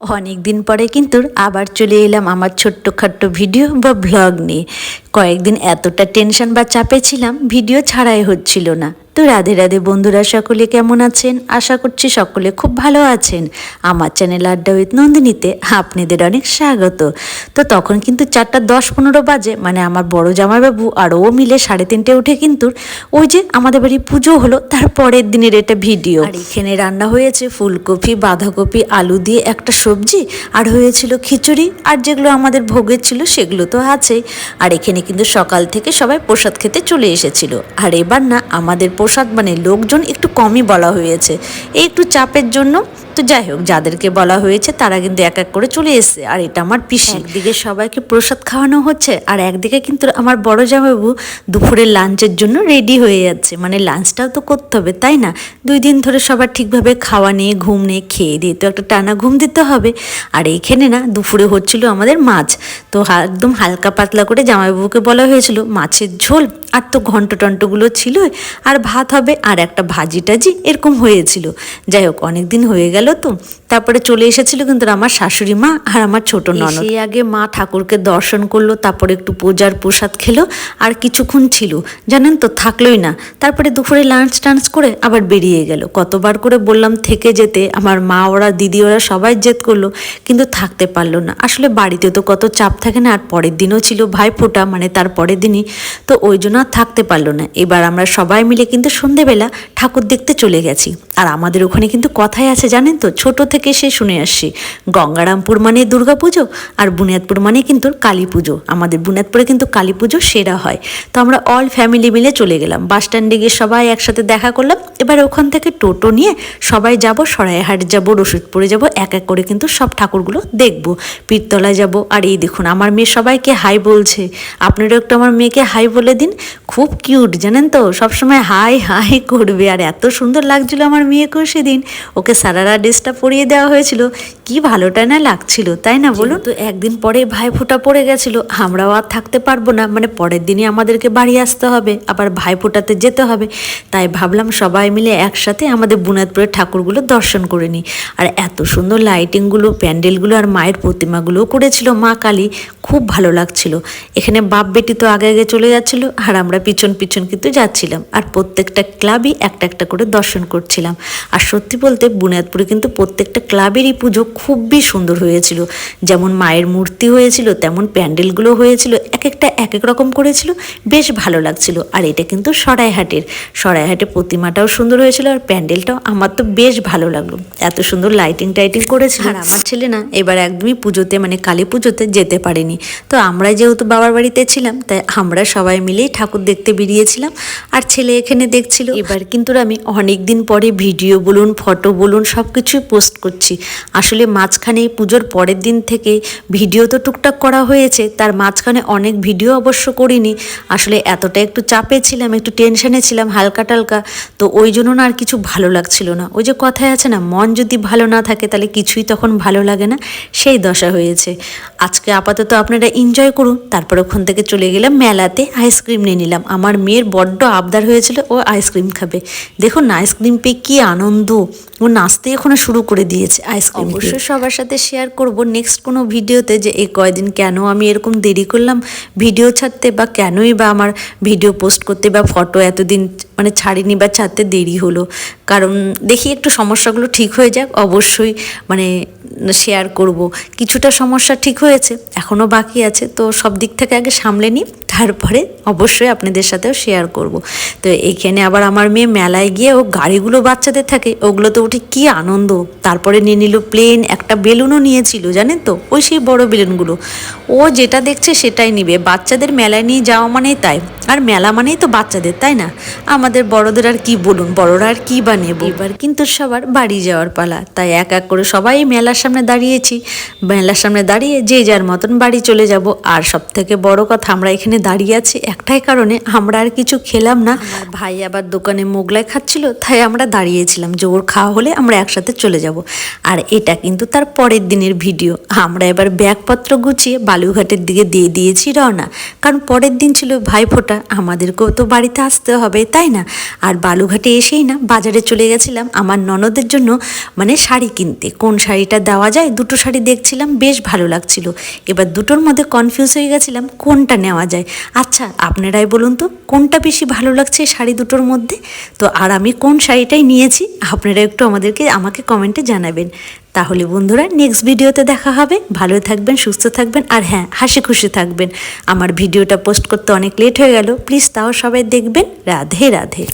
অনেক দিন পরে কিন্তু আবার চলে এলাম আমার ছোট্ট খাট্ট ভিডিও বা ব্লগ নিয়ে। কয়েকদিন এতটা টেনশন বা চাপে ছিলাম ভিডিও ছাড়াই হচ্ছিল না। তো রাধে রাধে বন্ধুরা, সকলে কেমন আছেন? আশা করছি সকলে খুব ভালো আছেন। আমার চ্যানেল আড্ডা উইথ নন্দিনীতে আপনাদের অনেক স্বাগত। তো তখন কিন্তু চারটা দশ পনেরো বাজে মানে আমার বড় জামাইবাবু আর ও মিলে সাড়ে তিনটে উঠে কিন্তু ওই যে আমাদের বাড়ি পুজো হলো, তার পরের দিনের এটা ভিডিও। আর এখানে রান্না হয়েছে ফুলকপি, বাঁধাকপি, আলু দিয়ে একটা সবজি, আর হয়েছিল খিচুড়ি, আর যেগুলো আমাদের ভোগের ছিল সেগুলো তো আছেই। আর এখানে কিন্তু সকাল থেকে সবাই প্রসাদ খেতে চলে এসেছিল। আর এবার না, আমাদের প্রসাদ মানে লোকজন একটু কমই বলা হয়েছে। এই একটু চাপের জন্য তো যাই হোক, যাদেরকে বলা হয়েছে তারা কিন্তু এক এক করে চলে এসছে। আর এটা আমার পিসি। একদিকে সবাইকে প্রসাদ খাওয়ানো হচ্ছে, আর একদিকে কিন্তু আমার বড় জামাইবাবু দুপুরের লাঞ্চের জন্য রেডি হয়ে যাচ্ছে। মানে লাঞ্চটাও তো করতে হবে, তাই না? দুই দিন ধরে সবার ঠিকভাবে খাওয়া নিয়ে ঘুম নিয়ে খেয়ে দিয়ে তো একটা টানা ঘুম দিতে হবে। আর এইখানে না, দুপুরে হচ্ছিল আমাদের মাছ। তো একদম হালকা পাতলা করে জামাইবাবুকে বলা হয়েছিল, মাছের ঝোল, আর তো ঘন্ট টন্টগুলো ছিল আর ভাত হবে, আর একটা ভাজি টাজি এরকম হয়েছিল। যাই হোক অনেক দিন হয়ে গেল তো। তারপরে চলে এসেছিল কিন্তু আমার শাশুড়ি মা আর আমার ছোট ননদ। সেই আগে মা ঠাকুরকে দর্শন করল তারপরে একটু পূজার প্রসাদ খেলো আর কিছুক্ষণ ছিল। জানেন তো থাকলোই না। তারপরে দুপুরে লাঞ্চ টাঞ্চ করে আবার বেরিয়ে গেল। কতবার করে বললাম থেকে যেতে। আমার মা ওরা দিদি ওরা সবাই জেদ করল কিন্তু থাকতে পারল না। আসলে বাড়িতে তো কত চাপ থাকে না আর পরের দিনও ছিল ভাইফোঁটা মানে তার পরের দিনই। তো ওই জন্য আর থাকতে পারল না। এবার আমরা সবাই মিলে কিন্তু সন্ধেবেলা ঠাকুর দেখতে চলে গেছি। আর আমাদের ওখানে কিন্তু কথাই আছে জানেন? তো ছোট থেকে সে শুনে আসছি গঙ্গারামপুর মানে দুর্গাপুজো আর বুনিয়াদপুর মানে কিন্তু কালী পুজো আমাদের বুনিয়াদপুরে কিন্তু কালী পুজো সেরা হয়। তো আমরা অল ফ্যামিলি মিলে চলে গেলাম। বাস স্ট্যান্ডে গিয়ে সবাই একসাথে দেখা করলাম। এবার ওখান থেকে টোটো নিয়ে সবাই যাব, সরাইহাট যাব রসিদপুরে যাব। এক এক করে কিন্তু সব ঠাকুরগুলো দেখব। পীরতলায় যাব। আর এই দেখুন, আমার মেয়ে সবাইকে হাই বলছে। আপনারা একটু আমার মেয়েকে হাই বলে দিন। খুব কিউট জানেন তো? সবসময় হাই হাই করবে। আর এত সুন্দর লাগছিল আমার মেয়েকেও সেদিন। ওকে সারারা ড্রেসটা পরিয়ে দেওয়া হয়েছিল। কি ভালোটা না লাগছিল, তাই না বলুন? তো একদিন পরে ভাই ফোঁটা পড়ে গেছিল, আমরাও আর থাকতে পারব না। মানে পরের দিনই আমাদেরকে বাড়ি আসতে হবে, আবার ভাই ফোঁটাতে যেতে হবে। তাই ভাবলাম সবাই মিলে একসাথে আমাদের বুনাদপুরের ঠাকুরগুলো দর্শন করে নিই। আর এত সুন্দর লাইটিংগুলো, প্যান্ডেলগুলো আর মায়ের প্রতিমাগুলোও করেছিল মা কালী। খুব ভালো লাগছিল। এখানে বাপ বেটি তো আগে আগে চলে যাচ্ছিল, আর আমরা পিছন পিছন কিন্তু যাচ্ছিলাম। আর প্রত্যেকটা ক্লাবই একটা একটা করে দর্শন করছিলাম। আর সত্যি বলতে বুনিয়াদপুরে কিন্তু প্রত্যেকটা ক্লাবেরই পুজো খুবই সুন্দর হয়েছিল। যেমন মায়ের মূর্তি হয়েছিল তেমন প্যান্ডেলগুলো হয়েছিল এক একটা এক এক রকম করেছিল বেশ ভালো লাগছিল। আর এটা কিন্তু সরাইহাটের। সরাইহাটে প্রতিমাটাও সুন্দর হয়েছিল আর প্যান্ডেলটাও আমার তো বেশ ভালো লাগল। এত সুন্দর লাইটিং টাইটিং করেছিল। আর আমার ছেলে না এবার একদমই পুজোতে মানে কালী পুজোতে যেতে পারেনি। তো আমরা যেহেতু বাবার বাড়িতে ছিলাম তাই আমরা সবাই মিলেই ঠাকুর দেখতে বেরিয়েছিলাম। আর ছেলে এখানে দেখছিল। এবার কিন্তু আমি অনেক দিন পরে ভিডিও বলুন ফটো বলুন সব কিছুই পোস্ট করছি। আসলে মাঝখানে পুজোর পরের দিন থেকে ভিডিও তো টুকটাক করা হয়েছে, তার মাঝখানে অনেক ভিডিও অবশ্য করিনি। আসলে এতটা একটু চাপে ছিলাম, একটু টেনশনে ছিলাম, হালকা টালকা। তো ওই জন্য না আর কিছু ভালো লাগছিল না। ওই যে কথায় আছে না, মন যদি ভালো না থাকে তাহলে কিছুই তখন ভালো লাগে না, সেই দশা হয়েছে। আজকে আপাতত আপনারা এনজয় করুন, তারপর ওখান থেকে চলে গেলাম মেলাতে আইসক্রিম নিয়ে নিলাম। আমার মেয়ের বড্ড আবদার হয়েছিল, ও আইসক্রিম খাবে। দেখুন আইসক্রিম পেয়ে কী আনন্দ। ও নাচতে এখনও শুরু করে দিয়েছে আইসক্রিম অবশ্যই সবার সাথে শেয়ার করব নেক্সট কোনো ভিডিওতে যে এই কয়দিন কেন আমি এরকম দেরি করলাম ভিডিও ছাড়তে বা কেনই বা আমার ভিডিও পোস্ট করতে বা ফটো এতদিন মানে ছাড়িনি বা ছাড়তে দেরি হলো। কারণ দেখি একটু সমস্যাগুলো ঠিক হয়ে যাক, অবশ্যই মানে শেয়ার করব। কিছুটা সমস্যা ঠিক হয়েছে এখনও বাকি আছে, তো সব দিক থেকে আগে সামলে নিই। তারপরে অবশ্যই আপনাদের সাথেও শেয়ার করব। তো এইখানে আবার আমার মেয়ে মেলায় গিয়ে ও গাড়িগুলো বাচ্চাদের থাকে, ওগুলোতে উঠে কি আনন্দ। তারপরে নিয়ে নিল প্লেন একটা বেলুনও নিয়েছিল, জানেন তো? ওই সেই বড় বেলুনগুলো ও যেটা দেখছে সেটাই নিবে। বাচ্চাদের মেলায় নিয়ে যাওয়া মানেই তাই। আর মেলা মানেই তো বাচ্চাদের, তাই না? আমাদের বড়দের আর কি বলুন? বড়রা আর কি বা নেব? এবার কিন্তু সবার বাড়ি যাওয়ার পালা। তাই এক এক করে সবাই মেলার সামনে দাঁড়িয়েছি। মেলার সামনে দাঁড়িয়ে যে যার মতন বাড়ি চলে যাব। আর সব থেকে বড় কথা, আমরা এখানে দাঁড়িয়ে আছে একটাই কারণে আমরা আর কিছু খেলাম না। ভাই আবার দোকানে মোগলাই খাচ্ছিল তাই আমরা দাঁড়িয়েছিলাম যে ওর খাওয়া হলে আমরা একসাথে চলে যাব। আর এটা কিন্তু তার পরের দিনের ভিডিও। আমরা এবার ব্যাগপত্র গুছিয়ে বালুঘাটের দিকে দিয়ে দিয়েছি রওনা। কারণ পরের দিন ছিল ভাইফোঁটা আমাদেরকেও তো বাড়িতে আসতে হবে তাই না? আর বালুঘাটে এসেই না বাজারে চলে গেছিলাম আমার ননদের জন্য মানে শাড়ি কিনতে। কোন শাড়িটা দেওয়া যায় দুটো শাড়ি দেখছিলাম বেশ ভালো লাগছিল। এবার দুটোর মধ্যে কনফিউজ হয়ে গেছিলাম কোনটা নেওয়া যায়? আচ্ছা আপনারাই বলুন তো, কোনটা বেশি ভালো লাগছে শাড়ি দুটোর মধ্যে? তো আর আমি কোন শাড়িটাই নিয়েছি, আপনারা একটু আমাদেরকে, আমাকে কমেন্টে জানাবেন। তাহলে বন্ধুরা নেক্সট ভিডিওতে দেখা হবে। ভালো থাকবেন, সুস্থ থাকবেন, আর হ্যাঁ হাসি খুশি থাকবেন। আমার ভিডিওটা পোস্ট করতে অনেক লেট হয়ে গেল। প্লিজ তাও সবাই দেখবেন। রাধে রাধে।